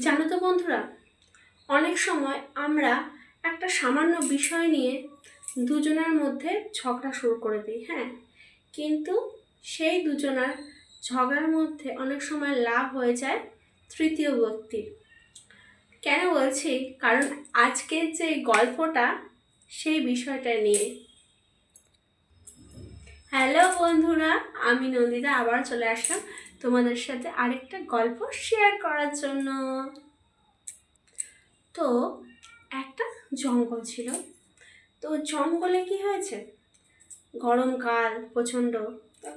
জানো তো বন্ধুরা, অনেক সময় আমরা একটা সামান্য বিষয় নিয়ে দুজনের মধ্যে ঝগড়া শুরু করে দিই হ্যাঁ? কিন্তু সেই দুজনার ঝগড়ার মধ্যে অনেক সময় লাভ হয়ে যায় তৃতীয় ব্যক্তির কেন বলছি? কারণ আজকের যে গল্পটা, সেই বিষয়টা নিয়ে। হ্যালো বন্ধুরা, আমি নন্দিতা, আবার চলে আসলাম তোমাদের সাথে আরেকটা গল্প শেয়ার করার জন্য। তো, একটা জঙ্গল ছিল। তো জঙ্গলে কি হয়েছে? গরমকাল, প্রচণ্ড।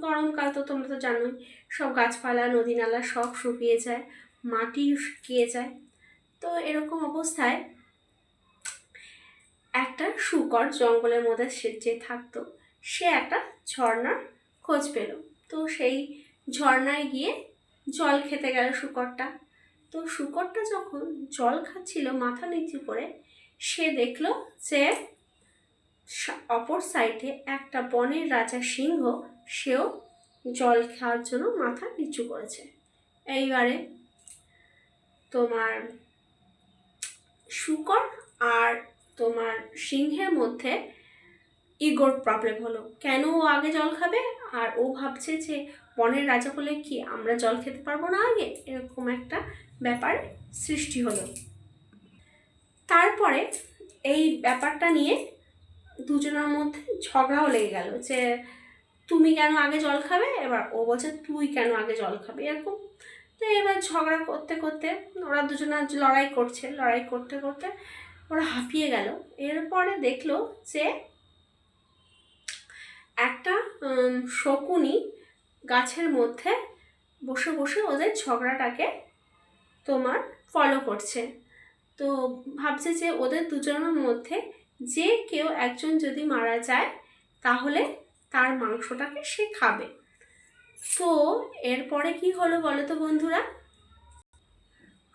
গরমকাল তো তোমরা তো জানোই, সব গাছপালা নদী নালা সব শুকিয়ে যায়, মাটি শুকিয়ে যায়। তো এরকম অবস্থায় একটা শুকর জঙ্গলের মধ্যে সে, যে থাকতো, সে একটা ঝর্ণার খোঁজ পেল। তো সেই ঝর্ণায় গিয়ে জল খেতে গেল শুকরটা। তো শুকরটা যখন জল খাচ্ছিল মাথা নিচু করে, সে দেখল যে অপর সাইডে একটা বনের রাজা সিংহ, সেও জল খাওয়ার জন্য মাথা নিচু করেছে। এইবারে তোমার শুকর আর তোমার সিংহের মধ্যে ইগোর প্রবলেম হলো। কেন ও আগে জল খাবে? আর ও ভাবছে যে বনের রাজা বলে কি আমরা জল খেতে পারব না আগে? এরকম একটা ব্যাপার সৃষ্টি হলো। তারপরে এই ব্যাপারটা নিয়ে দুজনের মধ্যে ঝগড়াও লেগে গেল যে তুমি কেন আগে জল খাবে? এবার ও বলছে, তুই কেন আগে জল খাবে? এরকম। তো এবার ঝগড়া করতে করতে ওরা দুজনা লড়াই করছে। লড়াই করতে করতে ওরা হাঁপিয়ে গেল। এরপরে দেখল যে একটা উম, শকুনি গাছের মধ্যে বসে বসে ওদের ঝগড়াটাকে তোমার ফলো করছে। তো ভাবছে যে ওদের দুজনের মধ্যে যে কেউ একজন যদি মারা যায়, তাহলে তার মাংসটাকে সে খাবে। তো এরপরে কি হলো বলো তো বন্ধুরা?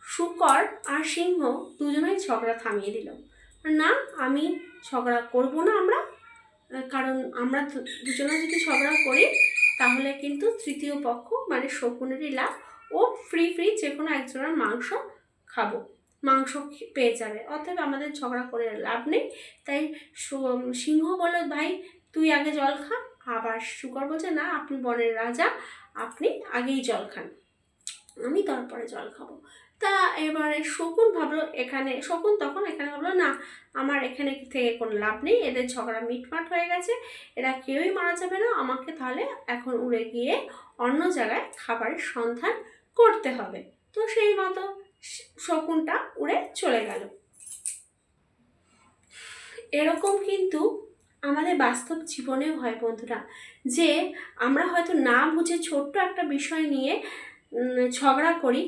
শুকর আর সিংহ দুজনেই ঝগড়া থামিয়ে দিল। না, আমি ঝগড়া করব না আমরা কারণ আমরা দুজনে যদি ঝগড়া করি, তাহলে কিন্তু তৃতীয় পক্ষ মানে শকুনেরই লাভ ও ফ্রি ফ্রি যে কোনো একজনের মাংস খাব, মাংস পেয়ে যাবে। অতএব আমাদের ঝগড়া করে লাভ নেই। তাই সিংহ বলল, ভাই, তুই আগে জল খা। আবার শুকর বলছে, না, আপনি বনের রাজা, আপনি আগেই জল খান। আমি তারপরে জল খাব। তা এবারে শকুন ভাবলো, এখানে শকুন তখন এখানে ভাবলো, না, আমার এখানে থেকে কোনো লাভ নেই, এদের ঝগড়া মিটমাট হয়ে গেছে, এরা কেউই মারা যাবে না, আমাকে তাহলে এখন উড়ে গিয়ে অন্য জায়গায় খাবারের সন্ধান করতে হবে। তো সেই মতো শকুনটা উড়ে চলে গেল। এরকম কিন্তু আমাদের বাস্তব জীবনেও হয় বন্ধুরা, যে আমরা হয়তো না বুঝে ছোট্ট একটা বিষয় নিয়ে ঝগড়া করি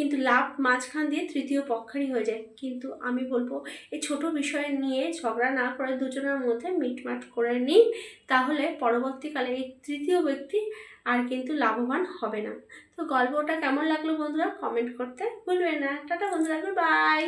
কিন্তু লাভ মাঝখান দিয়ে তৃতীয় পক্ষেরই হয়ে যায়। কিন্তু আমি বলব, এই ছোট বিষয় নিয়ে ঝগড়া না করে দুজনের মধ্যে মিটমাট করে নিই তাহলে পরবর্তীকালে এই তৃতীয় ব্যক্তি আর কিন্তু লাভবান হবে না। তো গল্পটা কেমন লাগল বন্ধুরা? কমেন্ট করতে ভুলবে না। টাটা বন্ধুরা বাই!